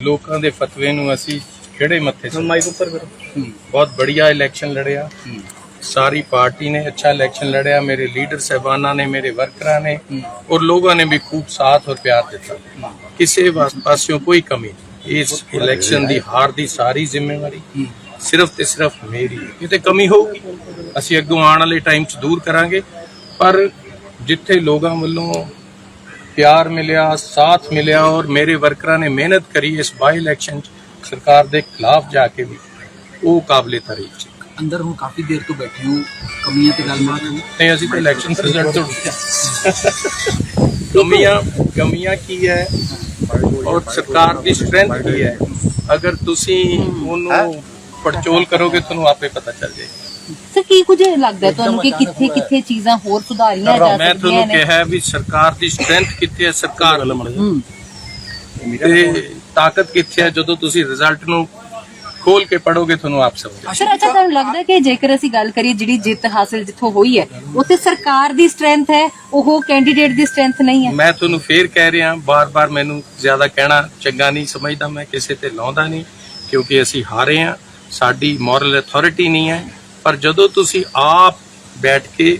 ਲੋਕਾਂ ਦੇ ਫਤਵੇ ਨੂੰ ਅਸੀਂ ਖਿਹੜੇ ਮੱਥੇ ਸੇ ਮਾਈਕ ਉੱਪਰ ਕਰੋ ਬਹੁਤ ਬੜੀਆ ਇਲੈਕਸ਼ਨ ਲੜਿਆ। ਸਾਰੀ ਪਾਰਟੀ ਨੇ ਅੱਛਾ ਇਲੈਕਸ਼ਨ ਲੜਿਆ। ਮੇਰੇ ਲੀਡਰ ਸਹਿਬਾਨਾ ਨੇ ਮੇਰੇ ਵਰਕਰਾਂ ਨੇ ਔਰ ਲੋਕਾਂ ਨੇ ਵੀ ਖੂਬ ਸਾਥ ਔਰ ਪਿਆਰ ਦਿੱਤਾ। ਕਿਸੇ ਪਾਸਿਓਂ ਕੋਈ ਕਮੀ ਇਸ ਇਲੈਕਸ਼ਨ ਦੀ ਹਾਰ ਦੀ ਸਾਰੀ ਜ਼ਿੰਮੇਵਾਰੀ ਸਿਰਫ ਤੇ ਸਿਰਫ ਮੇਰੀ ਹੈ। ਕਿਤੇ ਕਮੀ ਹੋਊਗੀ। ਅਸੀਂ ਅੱਗੋਂ ਆਉਣ ਵਾਲੇ ਟਾਈਮ 'ਚ ਦੂਰ ਕਰਾਂਗੇ। ਪਰ ਜਿੱਥੇ ਲੋਕਾਂ ਵੱਲੋਂ ਪਿਆਰ ਮਿਲਿਆ ਸਾਥ ਮਿਲਿਆ ਔਰ ਮੇਰੇ ਵਰਕਰਾਂ ਨੇ ਮਿਹਨਤ ਕਰੀ ਇਸ ਬਾਈ ਇਲੈਕਸ਼ਨ ਸਰਕਾਰ ਦੇ ਖਿਲਾਫ ਜਾ ਕੇ ਵੀ ਉਹ ਕਾਬਲੇ ਤਾਰੀਫ ਸੀ ਅੰਦਰ ਹੁਣ ਕਾਫੀ ਦੇਰ ਤੋਂ ਬੈਠੇ ਹੋ ਕਮੀਆਂ ਤੇ ਗੱਲਬਾਤ ਨਹੀਂ ਅਸੀਂ ਤਾਂ ਇਲੈਕਸ਼ਨ ਰਿਜ਼ਲਟ ਤੋਂ ਕਮੀਆਂ ਕਮੀਆਂ ਕੀ ਹੈ ਔਰ ਸਰਕਾਰ ਦੀ ਸਟਰੈਂਥ ਕੀ ਹੈ? ਅਗਰ ਤੁਸੀਂ ਉਹਨੂੰ ਪੜਚੋਲ ਕਰੋਗੇ ਤੁਹਾਨੂੰ ਆਪੇ ਪਤਾ ਚੱਲ ਜਾਏਗਾ। ਸਰ ਕੀ ਕੁਝ ਲੱਗਦਾ ਤੁਹਾਨੂੰ ਕਿ ਕਿੱਥੇ ਕਿੱਥੇ ਚੀਜ਼ਾਂ ਹੋਰ ਸੁਧਾਰੀਆਂ ਜਾ ਮੈਂ ਸਕਦੀਆਂ ਤੁਹਾਨੂੰ ਨੇ? ਕਿਹਾ ਵੀ ਸਰਕਾਰ ਦੀ ਸਟਰੈਂਥ ਕਿੱਥੇ ਹੈ ਸਰਕਾਰ ਹੂੰ। ਤੇ ਤਾਕਤ ਕਿੱਥੇ ਹੈ ਜਦੋਂ ਤੁਸੀਂ ਰਿਜ਼ਲਟ ਨੂੰ ਖੋਲ ਕੇ ਪੜੋਗੇ ਤੁਹਾਨੂੰ ਆਪ ਸਮਝ ਆਏਗਾ। ਸਰ ਅੱਛਾ ਤੁਹਾਨੂੰ ਲੱਗਦਾ ਕਿ ਜੇਕਰ ਅਸੀਂ ਗੱਲ ਕਰੀਏ ਜਿਹੜੀ ਜਿੱਤ ਹਾਸਲ ਜਿੱਥੋਂ ਹੋਈ ਹੈ ਉੱਥੇ ਸਰਕਾਰ ਦੀ ਸਟਰੈਂਥ ਹੈ ਉਹ ਕੈਂਡੀਡੇਟ ਦੀ ਸਟਰੈਂਥ ਨਹੀਂ ਹੈ? ਮੈਂ ਤੁਹਾਨੂੰ ਫੇਰ ਕਹਿ ਰਿਹਾ ਬਾਰ-ਬਾਰ ਮੈਨੂੰ ਜ਼ਿਆਦਾ ਕਹਿਣਾ ਚੰਗਾ ਨਹੀਂ ਸਮਝਦਾ ਮੈਂ ਕਿਸੇ ਤੇ ਲਾਉਂਦਾ ਨਹੀਂ ਕਿਉਂਕਿ ਅਸੀਂ ਹਾਰੇ ਹਾਂ। ਸਾਡੀ ਮੋਰਲ ਅਥਾਰਟੀ ਨਹੀਂ ਹੈ ਪਰ ਜਦੋਂ ਤੁਸੀਂ ਆਪ ਬੈਠ ਕੇ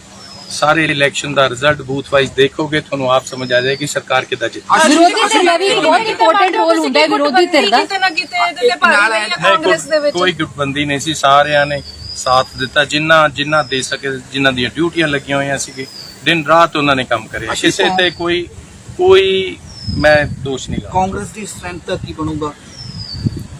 ਸਾਰੇ ਇਲੈਕਸ਼ਨ ਦਾ ਰਿਜ਼ਲਟ ਬੂਥ ਵਾਈਜ਼ ਦੇਖੋਗੇ ਤੁਹਾਨੂੰ ਆਪ ਸਮਝ ਆ ਜਾਏਗੀ ਸਰਕਾਰ ਕਿੱਦਾਂ ਜਿੱਤੀ ਵਿਰੋਧੀ ਧਿਰ ਦਾ ਵੀ ਬਹੁਤ ਇੰਪੋਰਟੈਂਟ ਰੋਲ ਹੁੰਦਾ ਹੈ ਵਿਰੋਧੀ ਧਿਰ ਦਾ। ਕਿਤੇ ਨਾ ਕਿਤੇ ਇਹਦੇ ਤੇ ਭਾਰੀ ਰਹੀ ਹੈ ਨਹੀਂ, ਕਾਂਗਰਸ ਦੇ ਕੋਈ- ਵਿੱਚ। ਕੋਈ ਗੁੱਟਬੰਦੀ ਨਹੀਂ ਸੀ ਸਾਰਿਆਂ ਨੇ ਸਾਥ ਦਿੱਤਾ ਜਿੰਨਾ ਜਿੰਨਾ ਦੇ ਸਕੇ ਜਿਨ੍ਹਾਂ ਦੀਆਂ ਡਿਊਟੀਆਂ ਲੱਗੀਆਂ ਹੋਈਆਂ ਸੀਗੀ ਦਿਨ ਰਾਤ ਉਹਨਾਂ ਨੇ ਕੰਮ ਕਰਿਆ। ਕਿਸੇ ਤੇ ਕੋਈ ਕੋਈ ਮੈਂ ਦੋਸ਼ ਨਹੀਂ ਲਾਉਂਦਾ। ਕਾਂਗਰਸ ਦੀ ਸਟਰੈਂਥ ਕੀ ਬਣੂਗਾ?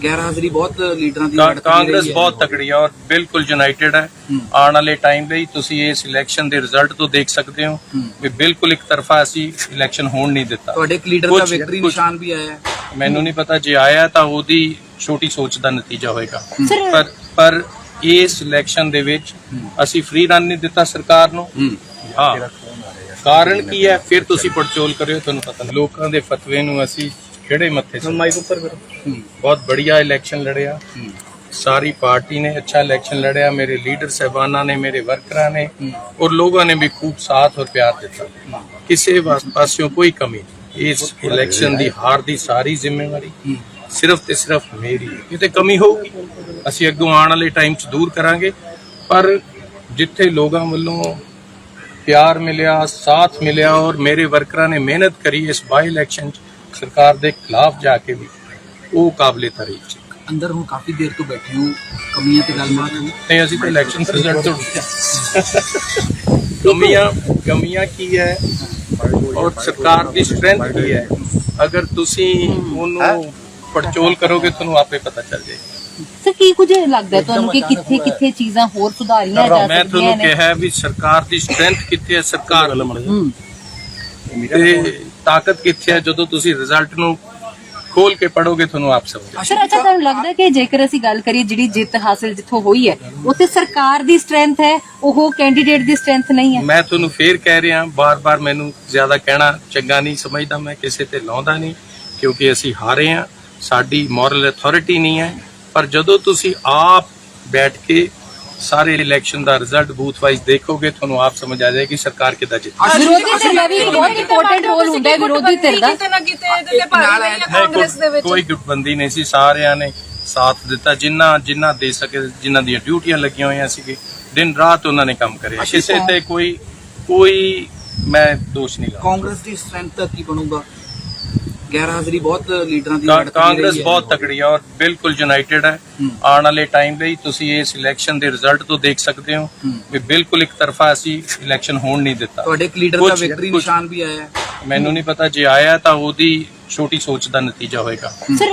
ਗੈਰ ਹਾਜ਼ਰੀ ਬਹੁਤ ਲੀਡਰਾਂ ਦੀ ਲੜਕਦੀ ਕਾਂਗਰਸ ਹੈ। ਬਹੁਤ ਤਕੜੀ ਹੈ ਔਰ ਬਿਲਕੁਲ ਯੂਨਾਈਟਿਡ ਹੈ। ਆਉਣ ਵਾਲੇ ਟਾਈਮ ਲਈ ਤੁਸੀਂ ਇਸ ਇਲੈਕਸ਼ਨ ਦੇ ਰਿਜ਼ਲਟ ਤੋਂ ਦੇਖ ਸਕਦੇ ਹੋ। ਵੀ ਬਿਲਕੁਲ ਇੱਕ ਤਰਫਾ ਅਸੀਂ ਇਲੈਕਸ਼ਨ ਹੋਣ ਨਹੀਂ ਦਿੱਤਾ। ਤੁਹਾਡੇ ਇੱਕ ਲੀਡਰ ਦਾ ਕੁਛ- ਵਿਕਟਰੀ ਕੁਛ- ਨਿਸ਼ਾਨ ਵੀ ਆਇਆ ਹੈ। ਮੈਨੂੰ ਨਹੀਂ ਪਤਾ ਜੇ ਆਇਆ ਤਾਂ ਉਹਦੀ ਛੋਟੀ ਸੋਚ ਦਾ ਨਤੀਜਾ ਹੋਏਗਾ। ਸਰ ਪਰ ਪਰ ਇਸ ਇਲੈਕਸ਼ਨ ਦੇ ਵਿੱਚ ਅਸੀਂ ਫ੍ਰੀ ਰਨ ਨਹੀਂ ਦਿੱਤਾ ਸਰਕਾਰ ਨੂੰ। ਹੂੰ। ਹਾਂ। ਕਾਰਨ ਕੀ ਹੈ? ਫਿਰ ਤੁਸੀਂ ਪੜਚੋਲ ਕਰਿਓ ਤੁਹਾਨੂੰ ਪਤਾ ਲੱਗ- ਲੋਕਾਂ ਦੇ ਫਤਵੇ ਨੂੰ ਅਸੀਂ खेड़े मत्थे से माइक ऊपर करो बहुत बढ़िया इलेक्शन लड़े सारी पार्टी ने अच्छा इलेक्शन लड़े मेरे लीडर साहबाना ने मेरे वर्करा ने और लोगों ने भी खूब साथ और प्यार दिता किसी पास्यों कोई कमी नहीं इस इलेक्शन की हार की सारी जिम्मेवारी ਸਿਰਫ ਤੇ ਸਿਰਫ ਮੇਰੀ ਹੈ ਕਿਤੇ ਕਮੀ ਹੋਊਗੀ ਅਸੀਂ ਅੱਗੋਂ ਆਉਣ ਵਾਲੇ ਟਾਈਮ 'ਚ ਦੂਰ ਕਰਾਂਗੇ ਪਰ ਜਿੱਥੇ ਲੋਕਾਂ ਵੱਲੋਂ ਪਿਆਰ ਮਿਲਿਆ ਸਾਥ ਮਿਲਿਆ ਔਰ ਮੇਰੇ ਵਰਕਰਾਂ ਨੇ ਮਿਹਨਤ ਕਰੀ ਇਸ ਬਾਈ ਇਲੈਕਸ਼ਨ 'ਚ ਸਰਕਾਰ ਦੇ ਖਿਲਾਫ ਜਾ ਕੇ ਵੀ ਉਹ ਕਾਬਲੇ ਤਾਰੀਫ ਸੀ ਅੰਦਰ ਹੁਣ ਕਾਫੀ ਦੇਰ ਤੋਂ ਬੈਠੇ ਹੋ ਕਮੀਆਂ ਤੇ ਗੱਲਬਾਤ ਹੋਈ ਨਹੀਂ ਅਸੀਂ ਤਾਂ ਇਲੈਕਸ਼ਨ ਰਿਜ਼ਲਟ ਤੋਂ ਕਮੀਆਂ ਕਮੀਆਂ ਕੀ ਹੈ? ਔਰ ਸਰਕਾਰ ਦੀ ਸਟਰੈਂਥ ਕੀ ਹੈ? ਅਗਰ ਤੁਸੀਂ ਉਹਨੂੰ ਪੜਚੋਲ ਕਰੋਗੇ ਤੁਹਾਨੂੰ ਆਪੇ ਪਤਾ ਚੱਲ ਜਾਏਗਾ। ਸਰ ਕੀ ਕੁਝ ਲੱਗਦਾ ਤੁਹਾਨੂੰ ਕਿ ਕਿੱਥੇ ਕਿੱਥੇ ਚੀਜ਼ਾਂ ਹੋਰ ਸੁਧਾਰੀਆਂ ਜਾ ਮੈਂ ਸਕਦੀਆਂ ਤੁਹਾਨੂੰ ਨੇ? ਕਿਹਾ ਵੀ ਸਰਕਾਰ ਦੀ ਸਟਰੈਂਥ ਕਿੱਥੇ ਹੈ? ਸਰਕਾਰ ਹੂੰ। ਤੇ ਤਾਕਤ ਕਿੱਥੇ ਹੈ? ਜਦੋਂ ਤੁਸੀਂ ਰਿਜ਼ਲਟ ਨੂੰ ਖੋਲ ਕੇ ਪੜੋਗੇ ਤੁਹਾਨੂੰ ਆਪ ਸਮਝ। ਸਰ ਅੱਛਾ ਤੁਹਾਨੂੰ ਲੱਗਦਾ ਕਿ ਜੇਕਰ ਅਸੀਂ ਗੱਲ ਕਰੀਏ ਜਿਹੜੀ ਜਿੱਤ ਹਾਸਲ ਜਿੱਥੋਂ ਹੋਈ ਹੈ ਉੱਥੇ ਸਰਕਾਰ ਦੀ ਸਟਰੈਂਥ ਹੈ ਉਹ ਕੈਂਡੀਡੇਟ ਦੀ ਸਟਰੈਂਥ ਨਹੀਂ ਹੈ? ਮੈਂ ਤੁਹਾਨੂੰ ਫੇਰ ਕਹਿ ਰਿਹਾ ਬਾਰ-ਬਾਰ ਮੈਨੂੰ ਜ਼ਿਆਦਾ ਕਹਿਣਾ ਚੰਗਾ ਨਹੀਂ ਸਮਝਦਾ ਮੈਂ ਕਿਸੇ ਤੇ ਲਾਉਂਦਾ ਨਹੀਂ ਕਿਉਂਕਿ ਅਸੀਂ ਹਾਰੇ ਹਾਂ ਸਾਡੀ ਮੋਰਲ ਅਥਾਰਟੀ ਨਹੀਂ ਹੈ। ਪਰ ਜਦੋਂ ਤੁਸੀਂ ਆਪ ਬੈਠ ਕੇ ਸਾਰੇ ਇਲੈਕਸ਼ਨ ਦਾ ਰਿਜ਼ਲਟ ਬੂਥ ਵਾਈਜ਼ ਦੇਖੋਗੇ ਤੁਹਾਨੂੰ ਆਪ ਸਮਝ ਆ ਜਾਏਗੀ ਸਰਕਾਰ ਕਿੱਦਾਂ ਜਿੱਤੀ ਵਿਰੋਧੀ ਧਿਰ ਦਾ ਵੀ ਇੱਕ ਬਹੁਤ ਇੰਪੋਰਟੈਂਟ ਰੋਲ ਹੁੰਦਾ ਹੈ ਵਿਰੋਧੀ ਧਿਰ ਦਾ। ਕਿਤੇ ਨਾ ਕਿਤੇ ਇਹਦੇ ਤੇ ਭਾਰੀ ਰਹੀ ਹੈ ਨਹੀਂ, ਕਾਂਗਰਸ ਦੇ ਕੋਈ- ਵਿੱਚ। ਕੋਈ ਗੁੱਟਬੰਦੀ ਨਹੀਂ ਸੀ ਸਾਰਿਆਂ ਨੇ ਸਾਥ ਦਿੱਤਾ। ਜਿੰਨਾ ਜਿੰਨਾ ਦੇ ਸਕੇ ਜਿਨ੍ਹਾਂ ਦੀਆਂ ਡਿਊਟੀਆਂ ਲੱਗੀਆਂ ਹੋਈਆਂ ਸੀਗੀ ਦਿਨ ਰਾਤ ਉਹਨਾਂ ਨੇ ਕੰਮ ਕਰਿਆ। ਕਿਸੇ ਤੇ ਕੋਈ ਕੋਈ ਮੈਂ ਦੋਸ਼ ਨਹੀਂ ਲਾਉਂਦਾ। ਕਾਂਗਰਸ ਦੀ ਸਟਰੈਂਥ ਕੀ ਬਣੂਗਾ? ਗੈਰ ਹਾਜ਼ਰੀ ਬਹੁਤ ਲੀਡਰਾਂ ਦੀ ਕਾ- ਲੜਕਦੀ ਕਾਂਗਰਸ। ਬਹੁਤ ਤਕੜੀ ਹੈ ਔਰ ਬਿਲਕੁਲ ਯੂਨਾਈਟਿਡ ਹੈ। ਆਉਣ ਵਾਲੇ ਟਾਈਮ ਲਈ ਤੁਸੀਂ ਇਸ ਇਲੈਕਸ਼ਨ ਦੇ ਰਿਜ਼ਲਟ ਤੋਂ ਦੇਖ ਸਕਦੇ ਹੋ। ਵੀ ਬਿਲਕੁਲ ਇੱਕ ਤਰਫਾ ਅਸੀਂ ਇਲੈਕਸ਼ਨ ਹੋਣ ਨਹੀਂ ਦਿੱਤਾ। ਤੁਹਾਡੇ ਲੀਡਰ ਦਾ ਵਿਕਟਰੀ ਨਿਸ਼ਾਨ ਵੀ ਆਇਆ ਹੈ। ਮੈਨੂੰ ਨਹੀਂ ਪਤਾ ਜੇ ਆਇਆ ਤਾਂ ਉਹਦੀ ਛੋਟੀ ਸੋਚ ਦਾ ਨਤੀਜਾ ਹੋਏਗਾ।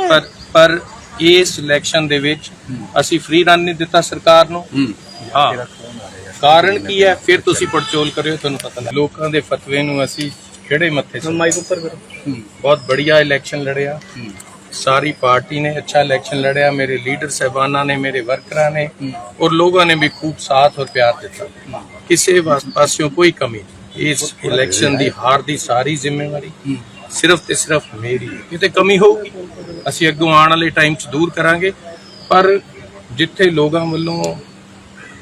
ਪਰ ਪਰ ਇਸ ਇਲੈਕਸ਼ਨ ਦੇ ਵਿੱਚ ਅਸੀਂ ਫ੍ਰੀ ਰਨ ਨਹੀਂ ਦਿੱਤਾ ਸਰਕਾਰ ਨੂੰ। ਹੂੰ। ਹਾਂ। ਕਾਰਨ ਕੀ ਹੈ? ਫਿਰ ਤੁਸੀਂ ਪੜਚੋਲ ਕਰਿਓ ਤੁਹਾਨੂੰ ਪਤਾ ਲੱਗ ਲੋਕਾਂ ਦੇ ਫਤਵੇ ਨੂੰ ਅਸੀਂ खेड़े मत्थे से माइक ऊपर करो बहुत बढ़िया इलेक्शन लड़िया सारी पार्टी ने अच्छा इलेक्शन लड़िया मेरे लीडर साहबाना ने मेरे वर्करा ने और लोगों ने भी खूब साथ और प्यार दिता किसी पासों कोई कमी नहीं इस इलेक्शन की हार की सारी जिम्मेवारी ਸਿਰਫ ਤੇ ਸਿਰਫ ਮੇਰੀ ਹੈ ਕਿਤੇ ਕਮੀ ਹੋਊਗੀ ਅਸੀਂ ਅੱਗੋਂ ਆਉਣ ਵਾਲੇ ਟਾਈਮ 'ਚ ਦੂਰ ਕਰਾਂਗੇ ਪਰ ਜਿੱਥੇ ਲੋਕਾਂ ਵੱਲੋਂ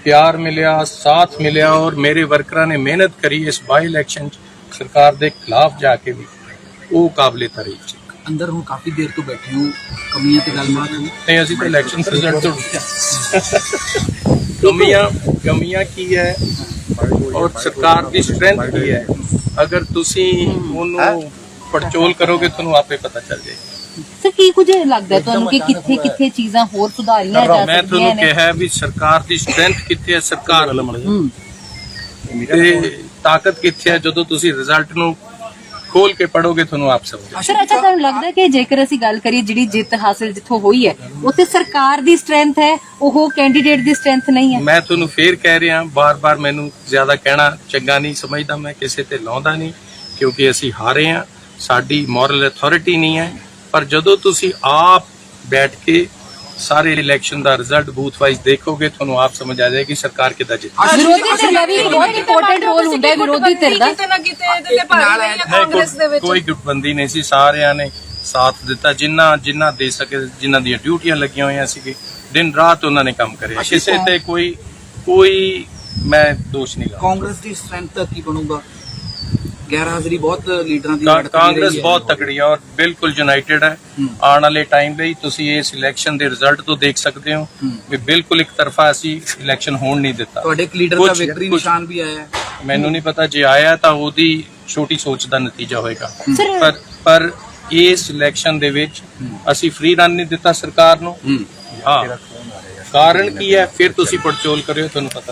ਪਿਆਰ ਮਿਲਿਆ ਸਾਥ ਮਿਲਿਆ ਔਰ ਮੇਰੇ ਵਰਕਰਾਂ ਨੇ ਮਿਹਨਤ ਕਰੀ ਇਸ ਬਾਈ ਇਲੈਕਸ਼ਨ 'ਚ ਸਰਕਾਰ ਦੇ ਖਿਲਾਫ ਜਾ ਕੇ ਵੀ ਉਹ ਕਾਬਲੇ ਤਾਰੀਫ ਸੀ ਅੰਦਰ ਹੁਣ ਕਾਫੀ ਦੇਰ ਤੋਂ ਬੈਠੇ ਹੋ ਕਮੀਆਂ ਤੇ ਗੱਲਬਾਤ ਹੋਈ ਨਹੀਂ ਅਸੀਂ ਤਾਂ ਇਲੈਕਸ਼ਨ ਰਿਜ਼ਲਟ ਤੋਂ ਕਮੀਆਂ ਕਮੀਆਂ ਕੀ ਹੈ? ਔਰ ਸਰਕਾਰ ਦੀ ਸਟਰੈਂਥ ਕੀ ਹੈ? ਅਗਰ ਤੁਸੀਂ ਉਹਨੂੰ ਪੜਚੋਲ ਕਰੋਗੇ ਤੁਹਾਨੂੰ ਆਪੇ ਪਤਾ ਚੱਲ ਜਾਏਗਾ। ਸਰ ਕੀ ਕੁਝ ਲੱਗਦਾ ਤੁਹਾਨੂੰ ਕਿ ਕਿੱਥੇ ਕਿੱਥੇ ਚੀਜ਼ਾਂ ਹੋਰ ਸੁਧਾਰੀਆਂ ਜਾ ਮੈਂ ਸਕਦੀਆਂ ਤੁਹਾਨੂੰ ਨੇ? ਕਿਹਾ ਵੀ ਸਰਕਾਰ ਦੀ ਸਟਰੈਂਥ ਕਿੱਥੇ ਹੈ? ਸਰਕਾਰ ਤੇ ਤਾਕਤ ਕਿੱਥੇ ਹੈ? ਜਦੋਂ ਤੁਸੀਂ ਰਿਜ਼ਲਟ ਨੂੰ ਖੋਲ ਕੇ ਪੜੋਗੇ ਤੁਹਾਨੂੰ ਆਪ ਸਮਝ ਸਰ ਅੱਛਾ ਤੁਹਾਨੂੰ ਲੱਗਦਾ ਕਿ ਜੇਕਰ ਅਸੀਂ ਗੱਲ ਕਰੀਏ ਜਿਹੜੀ ਜਿੱਤ ਹਾਸਲ ਜਿੱਥੋਂ ਹੋਈ ਹੈ ਉੱਥੇ ਸਰਕਾਰ ਦੀ ਸਟਰੈਂਥ ਹੈ ਉਹ ਕੈਂਡੀਡੇਟ ਦੀ ਸਟਰੈਂਥ ਨਹੀਂ ਹੈ? ਮੈਂ ਤੁਹਾਨੂੰ ਫੇਰ ਕਹਿ ਰਿਹਾ ਬਾਰ-ਬਾਰ ਮੈਨੂੰ ਜ਼ਿਆਦਾ ਕਹਿਣਾ ਚੰਗਾ ਨਹੀਂ ਸਮਝਦਾ ਮੈਂ ਕਿਸੇ ਤੇ ਲਾਉਂਦਾ ਨਹੀਂ ਕਿਉਂਕਿ ਅਸੀਂ ਹਾਰੇ ਹਾਂ ਸਾਡੀ ਮੋਰਲ ਅਥਾਰਟੀ ਨਹੀਂ ਹੈ। ਪਰ ਜਦੋਂ ਤੁਸੀਂ ਆਪ ਬੈਠ ਕੇ ਸਾਰੇ ਇਲੈਕਸ਼ਨ ਦਾ ਰਿਜ਼ਲਟ ਬੂਥ ਵਾਈਜ਼ ਦੇਖੋਗੇ ਤੁਹਾਨੂੰ ਆਪ ਸਮਝ ਆ ਜਾਏਗੀ ਸਰਕਾਰ ਕਿੱਦਾਂ ਜਿੱਤੀ ਵਿਰੋਧੀ ਧਿਰ ਦਾ ਵੀ ਇੱਕ ਬਹੁਤ ਇੰਪੋਰਟੈਂਟ ਰੋਲ ਹੁੰਦਾ ਹੈ ਵਿਰੋਧੀ ਧਿਰ ਦਾ। ਕਿਤੇ ਨਾ ਕਿਤੇ ਇਹਦੇ ਤੇ ਭਾਰੀ ਰਹੀ ਹੈ ਨਹੀਂ, ਕਾਂਗਰਸ ਦੇ ਕੋਈ- ਵਿੱਚ। ਕੋਈ ਗੁੱਟਬੰਦੀ ਨਹੀਂ ਸੀ ਸਾਰਿਆਂ ਨੇ ਸਾਥ ਦਿੱਤਾ। ਜਿੰਨਾ ਜਿੰਨਾ ਦੇ ਸਕੇ ਜਿਨ੍ਹਾਂ ਦੀਆਂ ਡਿਊਟੀਆਂ ਲੱਗੀਆਂ ਹੋਈਆਂ ਸੀ ਦਿਨ ਰਾਤ ਉਹਨਾਂ ਨੇ ਕੰਮ ਕਰਿਆ। ਕਿਸੇ ਤੇ ਕੋਈ ਕੋਈ ਮੈਂ ਦੋਸ਼ ਨਹੀਂ ਲਾਉਂਦਾ। ਕਾਂਗਰਸ ਦੀ ਸਟਰੈਂਥ ਕੀ ਬਣੂਗਾ? ਗੈਰ ਹਾਜ਼ਰੀ ਬਹੁਤ ਲੀਡਰਾਂ ਦੀ ਕਾ- ਲੜਕਦੀ ਰਹੀ ਕਾਂਗਰਸ। ਬਹੁਤ ਤਕੜੀ ਹੈ ਔਰ ਬਿਲਕੁਲ ਯੂਨਾਈਟਿਡ ਹੈ। ਆਉਣ ਵਾਲੇ ਟਾਈਮ ਲਈ ਤੁਸੀਂ ਇਸ ਇਲੈਕਸ਼ਨ ਦੇ ਰਿਜ਼ਲਟ ਤੋਂ ਦੇਖ ਸਕਦੇ ਹੋ ਹੂੰ। ਵੀ ਬਿਲਕੁਲ ਇੱਕ ਤਰਫਾ ਅਸੀਂ ਇਲੈਕਸ਼ਨ ਹੋਣ ਨਹੀਂ ਦਿੱਤਾ। ਤੁਹਾਡੇ ਇੱਕ ਲੀਡਰ ਦਾ ਕੁਛ- ਵਿਕਟਰੀ ਕੁਛ- ਨਿਸ਼ਾਨ ਵੀ ਆਇਆ ਹੈ। ਮੈਨੂੰ ਨਹੀਂ ਪਤਾ ਜੇ ਆਇਆ ਤਾਂ ਉਹਦੀ ਛੋਟੀ ਸੋਚ ਦਾ ਨਤੀਜਾ ਹੋਏਗਾ। ਪਰ ਪਰ ਇਸ ਇਲੈਕਸ਼ਨ ਦੇ ਵਿੱਚ ਅਸੀਂ ਫ੍ਰੀ ਰਨ ਨਹੀਂ ਦਿੱਤਾ ਸਰਕਾਰ ਨੂੰ। ਹੂੰ। ਕਾਰਨ ਕੀ ਹੈ? ਫਿਰ ਤੁਸੀਂ ਪੜਚੋਲ ਕਰਿਓ ਤੁਹਾਨੂੰ ਪਤਾ